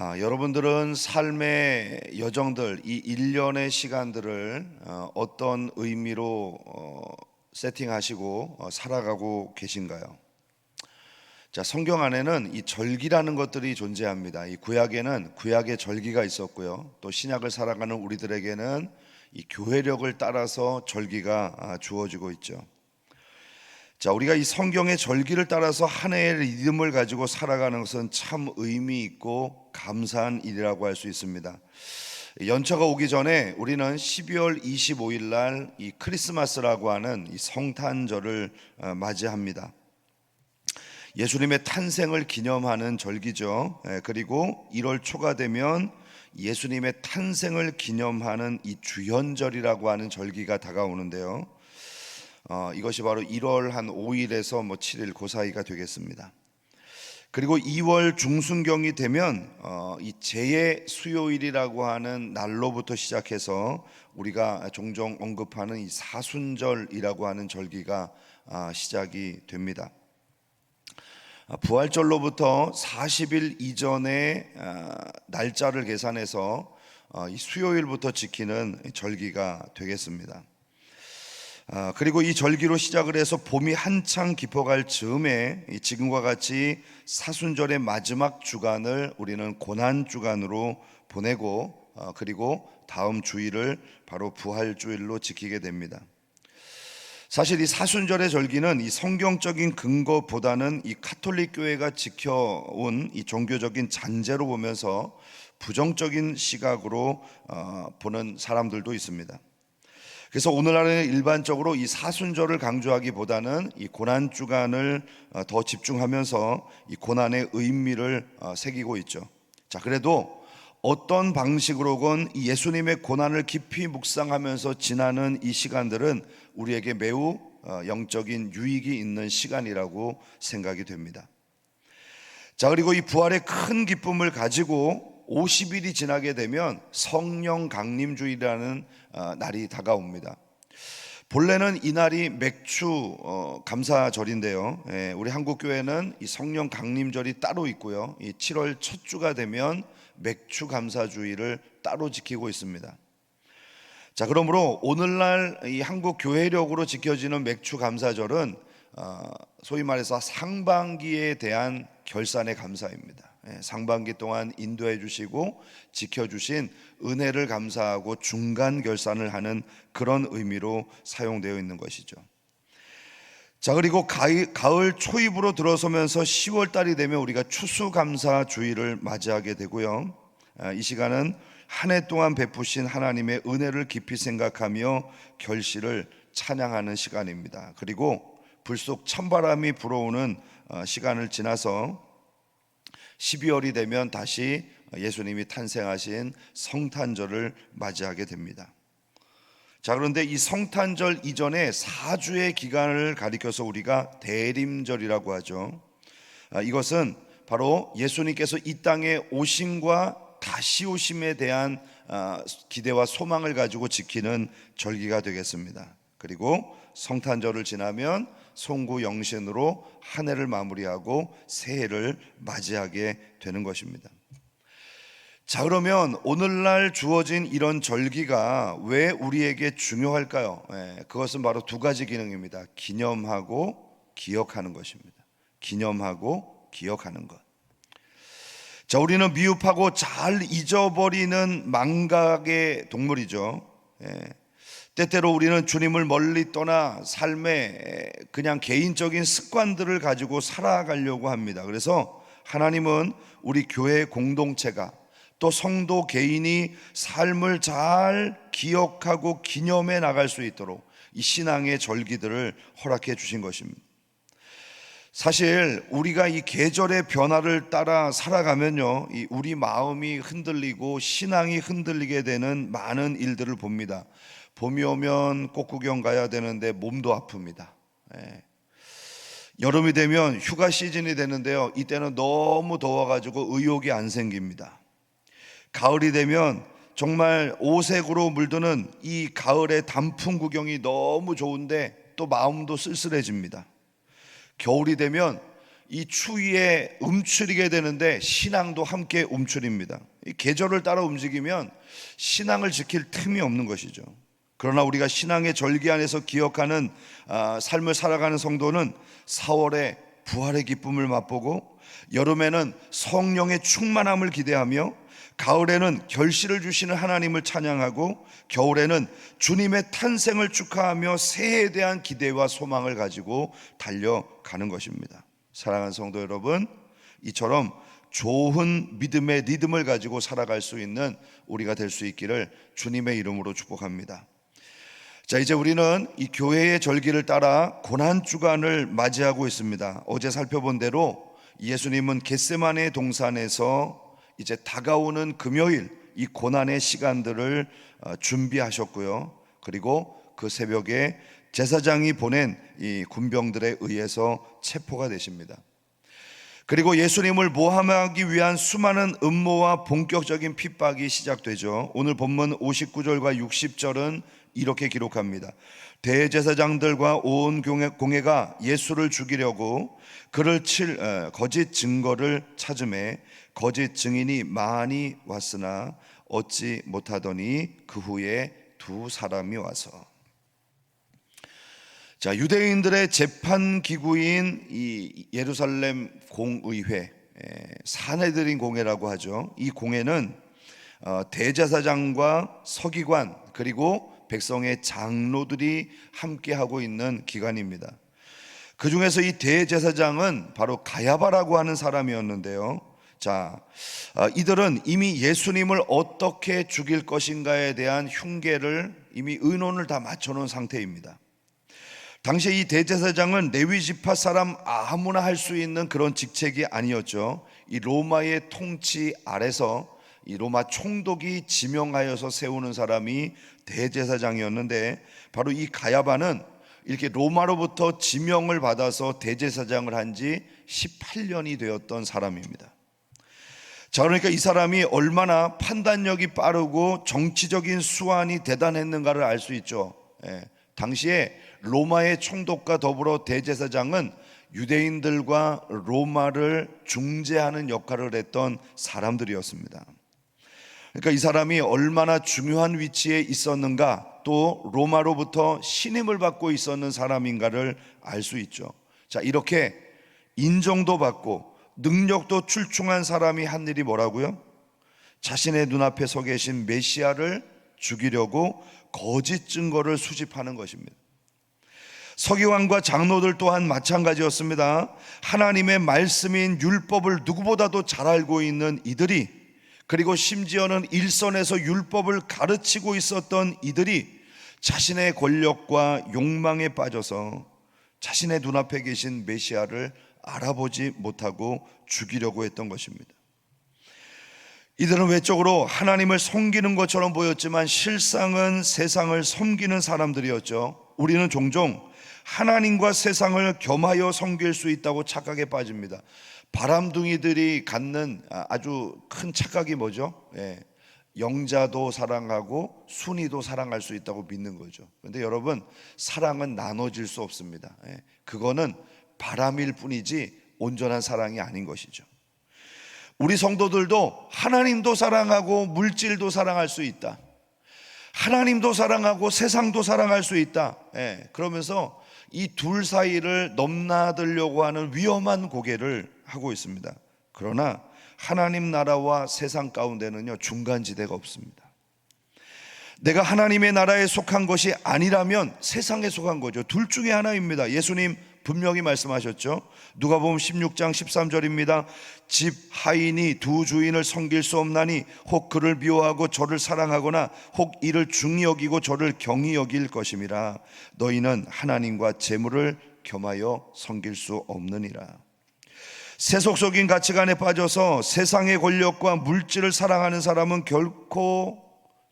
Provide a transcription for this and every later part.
아, 여러분들은 삶의 여정들, 이 일련의 시간들을 어, 어떤 의미로 어, 세팅하시고 어, 살아가고 계신가요? 자, 성경 안에는 이 절기라는 것들이 존재합니다. 이 구약에는 구약의 절기가 있었고요. 또 신약을 살아가는 우리들에게는 이 교회력을 따라서 절기가 아, 주어지고 있죠. 자, 우리가 이 성경의 절기를 따라서 한 해의 리듬을 가지고 살아가는 것은 참 의미 있고 감사한 일이라고 할 수 있습니다. 연초가 오기 전에 우리는 12월 25일 날 이 크리스마스라고 하는 이 성탄절을 어, 맞이합니다. 예수님의 탄생을 기념하는 절기죠. 예, 그리고 1월 초가 되면 예수님의 탄생을 기념하는 이 주현절이라고 하는 절기가 다가오는데요. 어, 이것이 바로 1월 한 5일에서 뭐 7일 그 사이가 되겠습니다. 그리고 2월 중순경이 되면 어, 이 재해 수요일이라고 하는 날로부터 시작해서 우리가 종종 언급하는 이 사순절이라고 하는 절기가 아, 시작이 됩니다. 아, 부활절로부터 40일 이전의 아, 날짜를 계산해서 어, 이 수요일부터 지키는 절기가 되겠습니다. 아, 그리고 이 절기로 시작을 해서 봄이 한창 깊어갈 즈음에 이 지금과 같이 사순절의 마지막 주간을 우리는 고난 주간으로 보내고 어, 그리고 다음 주일을 바로 부활 주일로 지키게 됩니다. 사실 이 사순절의 절기는 이 성경적인 근거보다는 이 카톨릭 교회가 지켜온 이 종교적인 잔재로 보면서 부정적인 시각으로 어, 보는 사람들도 있습니다. 그래서 오늘날에는 일반적으로 이 사순절을 강조하기보다는 이 고난 주간을 어, 더 집중하면서 이 고난의 의미를 어, 새기고 있죠. 자, 그래도 어떤 방식으로건 이 예수님의 고난을 깊이 묵상하면서 지나는 이 시간들은 우리에게 매우 어, 영적인 유익이 있는 시간이라고 생각이 됩니다. 자, 그리고 이 부활의 큰 기쁨을 가지고 50일이 지나게 되면 성령 강림주의라는 어, 날이 다가옵니다. 본래는 이 날이 맥주 어, 감사절인데요. 예, 우리 한국 교회는 이 성령 강림절이 따로 있고요. 이 7월 첫 주가 되면 맥주 감사주의를 따로 지키고 있습니다. 자, 그러므로 오늘날 이 한국 교회력으로 지켜지는 맥주 감사절은 어, 소위 말해서 상반기에 대한 결산의 감사입니다. 예, 상반기 동안 인도해 주시고 지켜 주신 은혜를 감사하고 중간 결산을 하는 그런 의미로 사용되어 있는 것이죠. 자, 그리고 가을, 초입으로 들어서면서 10월 달이 되면 우리가 추수감사 주의를 맞이하게 되고요. 아, 이 시간은 한 해 동안 베푸신 하나님의 은혜를 깊이 생각하며 결실을 찬양하는 시간입니다. 그리고 불속 찬바람이 불어오는 어, 시간을 지나서 12월이 되면 다시 예수님이 탄생하신 성탄절을 맞이하게 됩니다. 자, 그런데 이 성탄절 이전에 4주의 기간을 가리켜서 우리가 대림절이라고 하죠. 아, 이것은 바로 예수님께서 이 땅에 오심과 다시 오심에 대한 아, 기대와 소망을 가지고 지키는 절기가 되겠습니다. 그리고 성탄절을 지나면 송구 영신으로 한 해를 마무리하고 새해를 맞이하게 되는 것입니다. 자, 그러면 오늘날 주어진 이런 절기가 왜 우리에게 중요할까요? 예, 그것은 바로 두 가지 기능입니다. 기념하고 기억하는 것입니다. 기념하고 기억하는 것. 자, 우리는 미흡하고 잘 잊어버리는 망각의 동물이죠. 예. 때때로 우리는 주님을 멀리 떠나 삶의 그냥 개인적인 습관들을 가지고 살아가려고 합니다. 그래서 하나님은 우리 교회 공동체가 또 성도 개인이 삶을 잘 기억하고 기념해 나갈 수 있도록 이 신앙의 절기들을 허락해 주신 것입니다. 사실 우리가 이 계절의 변화를 따라 살아가면요, 이 우리 마음이 흔들리고 신앙이 흔들리게 되는 많은 일들을 봅니다. 봄이 오면 꽃구경 가야 되는데 몸도 아픕니다. 예. 여름이 되면 휴가 시즌이 되는데요, 이때는 너무 더워가지고 의욕이 안 생깁니다. 가을이 되면 정말 오색으로 물드는 이 가을의 단풍 구경이 너무 좋은데 또 마음도 쓸쓸해집니다. 겨울이 되면 이 추위에 움츠리게 되는데 신앙도 함께 움츠립니다. 이 계절을 따라 움직이면 신앙을 지킬 틈이 없는 것이죠. 그러나 우리가 신앙의 절기 안에서 기억하는 아, 삶을 살아가는 성도는 4월에 부활의 기쁨을 맛보고 여름에는 성령의 충만함을 기대하며 가을에는 결실을 주시는 하나님을 찬양하고 겨울에는 주님의 탄생을 축하하며 새해에 대한 기대와 소망을 가지고 달려가는 것입니다. 사랑하는 성도 여러분, 이처럼 좋은 믿음의 리듬을 가지고 살아갈 수 있는 우리가 될 수 있기를 주님의 이름으로 축복합니다. 자, 이제 우리는 이 교회의 절기를 따라 고난 주간을 맞이하고 있습니다. 어제 살펴본 대로 예수님은 겟세마네 동산에서 이제 다가오는 금요일 이 고난의 시간들을 어, 준비하셨고요. 그리고 그 새벽에 제사장이 보낸 이 군병들에 의해서 체포가 되십니다. 그리고 예수님을 모함하기 위한 수많은 음모와 본격적인 핍박이 시작되죠. 오늘 본문 59절과 60절은 이렇게 기록합니다. 대제사장들과 온 공회, 공회가 예수를 죽이려고 그를 칠 어, 거짓 증거를 찾음에 거짓 증인이 많이 왔으나 얻지 못하더니 그 후에 두 사람이 와서 자 유대인들의 재판 기구인 이 예루살렘 공의회 사내들인 공회라고 하죠. 이 공회는 어, 대제사장과 서기관 그리고 백성의 장로들이 함께 하고 있는 기관입니다. 그 중에서 이 대제사장은 바로 가야바라고 하는 사람이었는데요. 자, 어, 이들은 이미 예수님을 어떻게 죽일 것인가에 대한 흉계를 이미 의논을 다 맞춰놓은 상태입니다. 당시에 이 대제사장은 레위 지파 사람 아무나 할 수 있는 그런 직책이 아니었죠. 이 로마의 통치 아래서 이 로마 총독이 지명하여서 세우는 사람이 대제사장이었는데 바로 이 가야바는 이렇게 로마로부터 지명을 받아서 대제사장을 한 지 18년이 되었던 사람입니다. 자, 그러니까 이 사람이 얼마나 판단력이 빠르고 정치적인 수완이 대단했는가를 알 수 있죠. 예, 당시에 로마의 총독과 더불어 대제사장은 유대인들과 로마를 중재하는 역할을 했던 사람들이었습니다. 그러니까 이 사람이 얼마나 중요한 위치에 있었는가 또 로마로부터 신임을 받고 있었는 사람인가를 알 수 있죠. 자, 이렇게 인정도 받고 능력도 출중한 사람이 한 일이 뭐라고요? 자신의 눈앞에 서 계신 메시아를 죽이려고 거짓 증거를 수집하는 것입니다. 서기관과 장로들 또한 마찬가지였습니다. 하나님의 말씀인 율법을 누구보다도 잘 알고 있는 이들이 그리고 심지어는 일선에서 율법을 가르치고 있었던 이들이 자신의 권력과 욕망에 빠져서 자신의 눈앞에 계신 메시아를 알아보지 못하고 죽이려고 했던 것입니다. 이들은 외적으로 하나님을 섬기는 것처럼 보였지만 실상은 세상을 섬기는 사람들이었죠. 우리는 종종 하나님과 세상을 겸하여 섬길 수 있다고 착각에 빠집니다. 바람둥이들이 갖는 아주 큰 착각이 뭐죠? 예, 영자도 사랑하고 순이도 사랑할 수 있다고 믿는 거죠. 그런데 여러분 사랑은 나눠질 수 없습니다. 예, 그거는 바람일 뿐이지 온전한 사랑이 아닌 것이죠. 우리 성도들도 하나님도 사랑하고 물질도 사랑할 수 있다. 하나님도 사랑하고 세상도 사랑할 수 있다. 예, 그러면서 이 둘 사이를 넘나들려고 하는 위험한 고개를 하고 있습니다. 그러나 하나님 나라와 세상 가운데는요 중간지대가 없습니다. 내가 하나님의 나라에 속한 것이 아니라면 세상에 속한 거죠. 둘 중에 하나입니다. 예수님 분명히 말씀하셨죠. 누가 보면 16장 13절입니다. 집 하인이 두 주인을 섬길 수 없나니 혹 그를 미워하고 저를 사랑하거나 혹 이를 중히 여기고 저를 경히 여길 것임이라. 너희는 하나님과 재물을 겸하여 섬길 수 없느니라. 세속적인 가치관에 빠져서 세상의 권력과 물질을 사랑하는 사람은 결코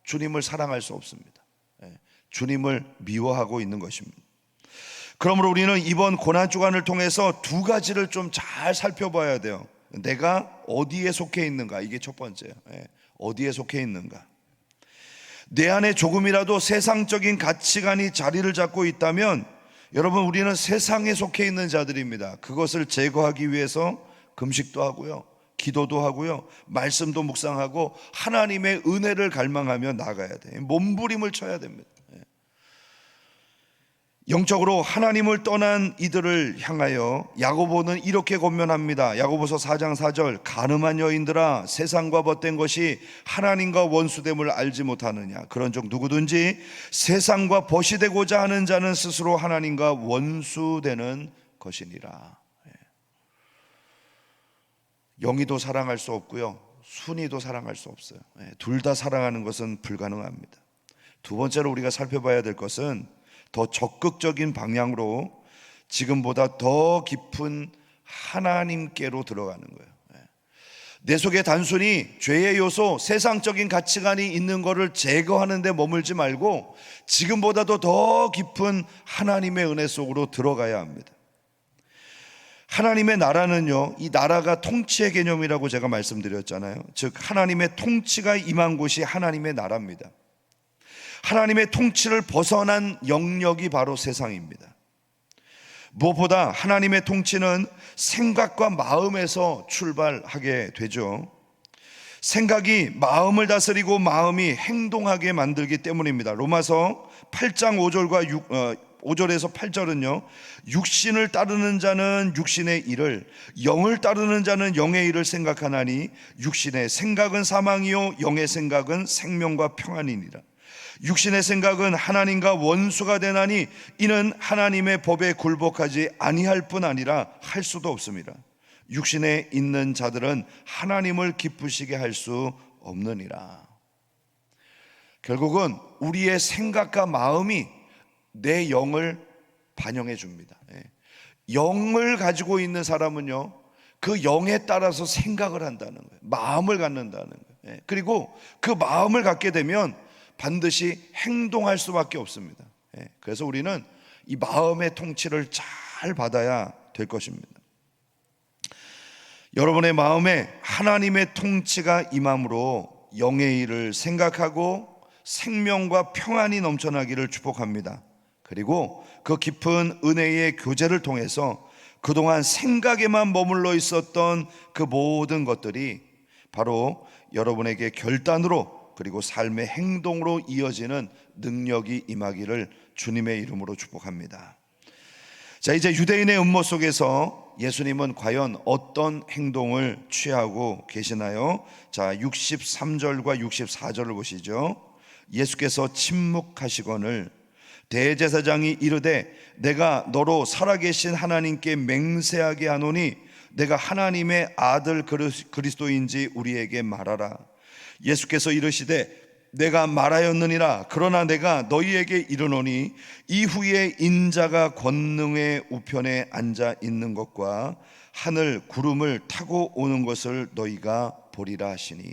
주님을 사랑할 수 없습니다. 예, 주님을 미워하고 있는 것입니다. 그러므로 우리는 이번 고난 주간을 통해서 두 가지를 좀 잘 살펴봐야 돼요. 내가 어디에 속해 있는가 이게 첫 번째예요. 예, 어디에 속해 있는가. 내 안에 조금이라도 세상적인 가치관이 자리를 잡고 있다면 여러분 우리는 세상에 속해 있는 자들입니다. 그것을 제거하기 위해서 금식도 하고요. 기도도 하고요. 말씀도 묵상하고 하나님의 은혜를 갈망하며 나가야 돼. 몸부림을 쳐야 됩니다. 예. 영적으로 하나님을 떠난 이들을 향하여 야고보는 이렇게 권면합니다. 야고보서 4장 4절 가늠한 여인들아 세상과 벗된 것이 하나님과 원수됨을 알지 못하느냐 그런즉 누구든지 세상과 벗이 되고자 하는 자는 스스로 하나님과 원수되는 것이니라. 예. 영이도 사랑할 수 없고요. 순이도 사랑할 수 없어요. 예, 둘다 사랑하는 것은 불가능합니다. 두 번째로 우리가 살펴봐야 될 것은 더 적극적인 방향으로 지금보다 더 깊은 하나님께로 들어가는 거예요. 예. 내 속에 단순히 죄의 요소, 세상적인 가치관이 있는 것을 제거하는 데 머물지 말고 지금보다도 더 깊은 하나님의 은혜 속으로 들어가야 합니다. 하나님의 나라는요, 이 나라가 통치의 개념이라고 제가 말씀드렸잖아요. 즉, 하나님의 통치가 임한 곳이 하나님의 나라입니다. 하나님의 통치를 벗어난 영역이 바로 세상입니다. 무엇보다 하나님의 통치는 생각과 마음에서 출발하게 되죠. 생각이 마음을 다스리고 마음이 행동하게 만들기 때문입니다. 로마서 8장 5절과 6, 어, 5절에서 8절은요. 육신을 따르는 자는 육신의 일을 영을 따르는 자는 영의 일을 생각하나니 육신의 생각은 사망이요 영의 생각은 생명과 평안이니라. 육신의 생각은 하나님과 원수가 되나니 이는 하나님의 법에 굴복하지 아니할 뿐 아니라 할 수도 없습니다. 육신에 있는 자들은 하나님을 기쁘시게 할 수 없느니라. 결국은 우리의 생각과 마음이 내 영을 반영해 줍니다. 예. 영을 가지고 있는 사람은요, 그 영에 따라서 생각을 한다는 거예요. 마음을 갖는다는 거예요. 예. 그리고 그 마음을 갖게 되면 반드시 행동할 수밖에 없습니다. 예. 그래서 우리는 이 마음의 통치를 잘 받아야 될 것입니다. 여러분의 마음에 하나님의 통치가 임함으로 영의 일을 생각하고 생명과 평안이 넘쳐나기를 축복합니다. 그리고 그 깊은 은혜의 교제를 통해서 그동안 생각에만 머물러 있었던 그 모든 것들이 바로 여러분에게 결단으로 그리고 삶의 행동으로 이어지는 능력이 임하기를 주님의 이름으로 축복합니다. 자, 이제 유대인의 음모 속에서 예수님은 과연 어떤 행동을 취하고 계시나요? 자, 63절과 64절을 보시죠. 예수께서 침묵하시거늘 대제사장이 이르되 내가 너로 살아계신 하나님께 맹세하게 하노니 내가 하나님의 아들 그리스도인지 우리에게 말하라. 예수께서 이르시되 내가 말하였느니라 그러나 내가 너희에게 이르노니 이후에 인자가 권능의 우편에 앉아 있는 것과 하늘 구름을 타고 오는 것을 너희가 보리라 하시니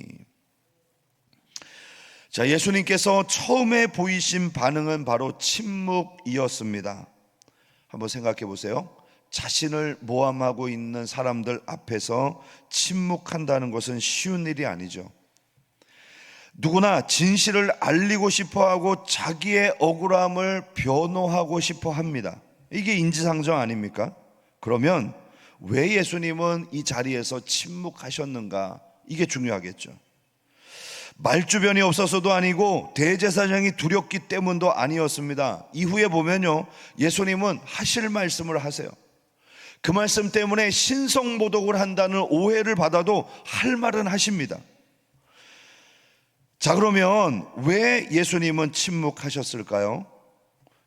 자, 예수님께서 처음에 보이신 반응은 바로 침묵이었습니다. 한번 생각해 보세요. 자신을 모함하고 있는 사람들 앞에서 침묵한다는 것은 쉬운 일이 아니죠. 누구나 진실을 알리고 싶어 하고 자기의 억울함을 변호하고 싶어 합니다. 이게 인지상정 아닙니까? 그러면 왜 예수님은 이 자리에서 침묵하셨는가? 이게 중요하겠죠. 말주변이 없어서도 아니고 대제사장이 두렵기 때문도 아니었습니다. 이후에 보면요. 예수님은 하실 말씀을 하세요. 그 말씀 때문에 신성모독을 한다는 오해를 받아도 할 말은 하십니다. 자, 그러면 왜 예수님은 침묵하셨을까요?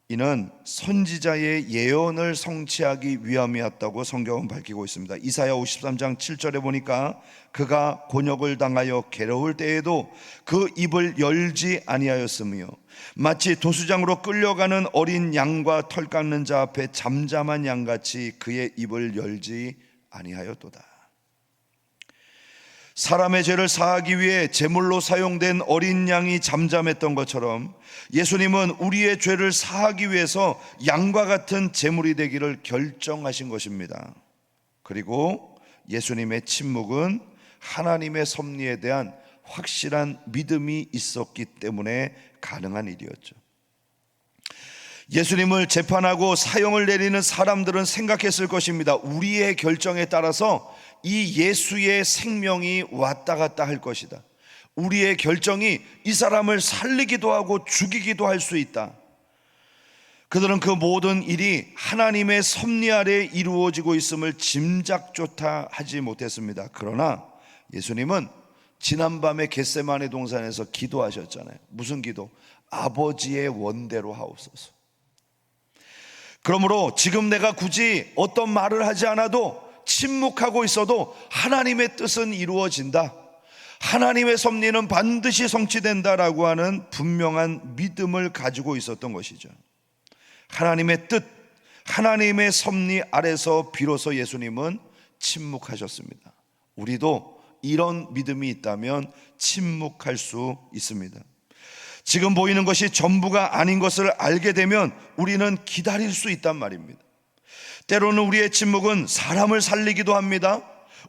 이는 선지자의 예언을 성취하기 위함이었다고 성경은 밝히고 있습니다. 이사야 53장 7절에 보니까 그가 곤욕을 당하여 괴로울 때에도 그 입을 열지 아니하였으며 마치 도수장으로 끌려가는 어린 양과 털 깎는 자 앞에 잠잠한 양같이 그의 입을 열지 아니하였도다. 사람의 죄를 사하기 위해 제물로 사용된 어린 양이 잠잠했던 것처럼 예수님은 우리의 죄를 사하기 위해서 양과 같은 제물이 되기를 결정하신 것입니다. 그리고 예수님의 침묵은 하나님의 섭리에 대한 확실한 믿음이 있었기 때문에 가능한 일이었죠. 예수님을 재판하고 사형을 내리는 사람들은 생각했을 것입니다. 우리의 결정에 따라서 이 예수의 생명이 왔다 갔다 할 것이다. 우리의 결정이 이 사람을 살리기도 하고 죽이기도 할 수 있다. 그들은 그 모든 일이 하나님의 섭리 아래 이루어지고 있음을 짐작조차 하지 못했습니다. 그러나 예수님은 지난밤에 겟세마네 동산에서 기도하셨잖아요. 무슨 기도? 아버지의 원대로 하옵소서. 그러므로 지금 내가 굳이 어떤 말을 하지 않아도 침묵하고 있어도 하나님의 뜻은 이루어진다. 하나님의 섭리는 반드시 성취된다라고 하는 분명한 믿음을 가지고 있었던 것이죠. 하나님의 뜻, 하나님의 섭리 아래서 비로소 예수님은 침묵하셨습니다. 우리도 이런 믿음이 있다면 침묵할 수 있습니다. 지금 보이는 것이 전부가 아닌 것을 알게 되면 우리는 기다릴 수 있단 말입니다. 때로는 우리의 침묵은 사람을 살리기도 합니다.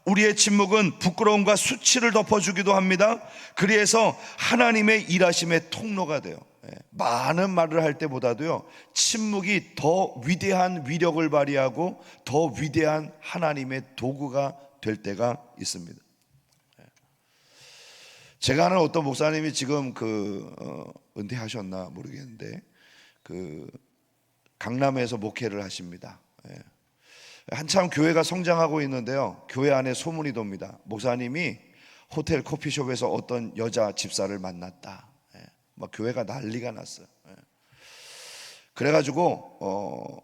우리의 침묵은 부끄러움과 수치를 덮어주기도 합니다. 그래서 하나님의 일하심의 통로가 돼요. 예, 많은 말을 할 때보다도요, 침묵이 더 위대한 위력을 발휘하고 더 위대한 하나님의 도구가 될 때가 있습니다. 예. 제가 아는 어떤 목사님이 지금 그 어, 은퇴하셨나 모르겠는데 그 강남에서 목회를 하십니다. 예. 한참 교회가 성장하고 있는데요. 교회 안에 소문이 돕니다. 목사님이 호텔 커피숍에서 어떤 여자 집사를 만났다. 예. 막 교회가 난리가 났어요. 예. 그래가지고 어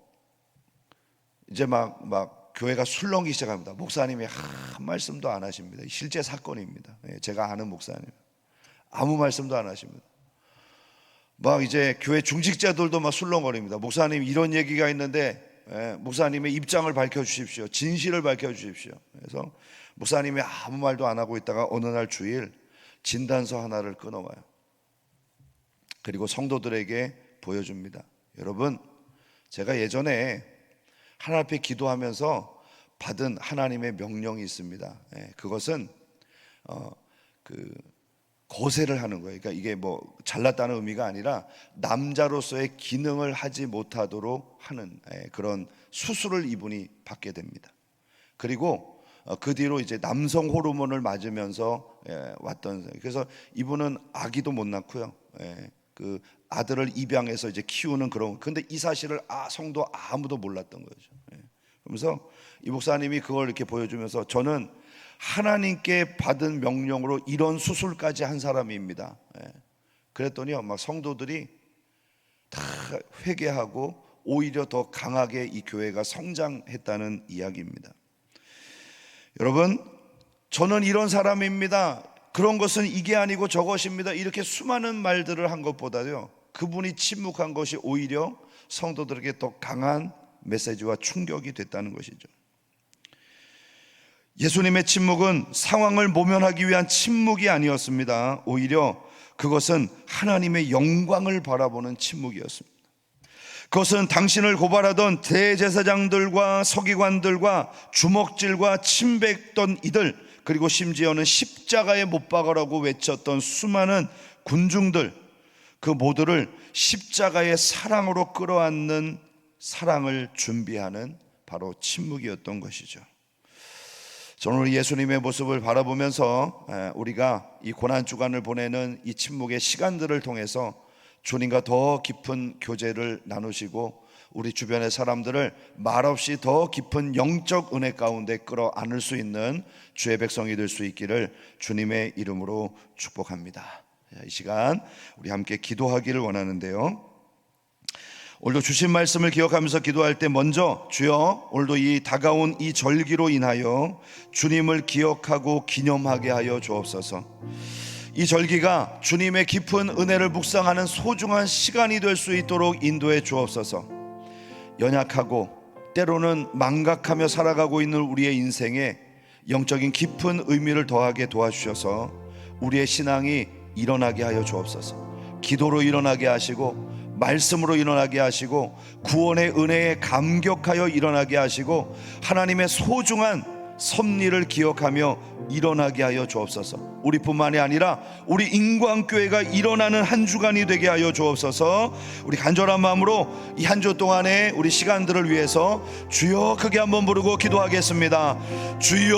이제 막 막 교회가 술렁기 시작합니다. 목사님이 한 말씀도 안 하십니다. 실제 사건입니다. 예, 제가 아는 목사님 아무 말씀도 안 하십니다. 막 이제 교회 중직자들도 막 술렁거립니다. 목사님 이런 얘기가 있는데 예, 목사님의 입장을 밝혀 주십시오. 진실을 밝혀 주십시오. 그래서 목사님이 아무 말도 안 하고 있다가 어느 날 주일 진단서 하나를 끊어와요. 그리고 성도들에게 보여줍니다. 여러분, 제가 예전에 하나님 앞에 기도하면서 받은 하나님의 명령이 있습니다. 예, 그것은 어, 그 거세를 하는 거예요. 그러니까 이게 뭐 잘났다는 의미가 아니라 남자로서의 기능을 하지 못하도록 하는 예, 그런 수술을 이분이 받게 됩니다. 그리고 어, 그 뒤로 이제 남성 호르몬을 맞으면서 예, 왔던 그래서 이분은 아기도 못 낳고요. 예, 그 아들을 입양해서 이제 키우는 그런 근데 이 사실을 아 성도 아무도 몰랐던 거죠. 예. 그러면서 이 목사님이 그걸 이렇게 보여주면서 저는 하나님께 받은 명령으로 이런 수술까지 한 사람입니다. 예. 그랬더니요, 막 성도들이 다 회개하고 오히려 더 강하게 이 교회가 성장했다는 이야기입니다. 여러분, 저는 이런 사람입니다. 그런 것은 이게 아니고 저것입니다. 이렇게 수많은 말들을 한 것보다요, 그분이 침묵한 것이 오히려 성도들에게 더 강한 메시지와 충격이 됐다는 것이죠. 예수님의 침묵은 상황을 모면하기 위한 침묵이 아니었습니다. 오히려 그것은 하나님의 영광을 바라보는 침묵이었습니다. 그것은 당신을 고발하던 대제사장들과 서기관들과 주먹질과 침뱉던 이들 그리고 심지어는 십자가에 못 박으라고 외쳤던 수많은 군중들 그 모두를 십자가의 사랑으로 끌어안는 사랑을 준비하는 바로 침묵이었던 것이죠. 저는 예수님의 모습을 바라보면서 우리가 이 고난 주간을 보내는 이 침묵의 시간들을 통해서 주님과 더 깊은 교제를 나누시고 우리 주변의 사람들을 말없이 더 깊은 영적 은혜 가운데 끌어안을 수 있는 주의 백성이 될 수 있기를 주님의 이름으로 축복합니다. 이 시간 우리 함께 기도하기를 원하는데요. 오늘도 주신 말씀을 기억하면서 기도할 때 먼저 주여 오늘도 이 다가온 이 절기로 인하여 주님을 기억하고 기념하게 하여 주옵소서. 이 절기가 주님의 깊은 은혜를 묵상하는 소중한 시간이 될 수 있도록 인도해 주옵소서. 연약하고 때로는 망각하며 살아가고 있는 우리의 인생에 영적인 깊은 의미를 더하게 도와주셔서 우리의 신앙이 일어나게 하여 주옵소서. 기도로 일어나게 하시고 말씀으로 일어나게 하시고 구원의 은혜에 감격하여 일어나게 하시고 하나님의 소중한 섭리를 기억하며 일어나게 하여 주옵소서. 우리뿐만이 아니라 우리 인광교회가 일어나는 한 주간이 되게 하여 주옵소서. 우리 간절한 마음으로 이 한 주 동안의 우리 시간들을 위해서 주여 크게 한번 부르고 기도하겠습니다. 주여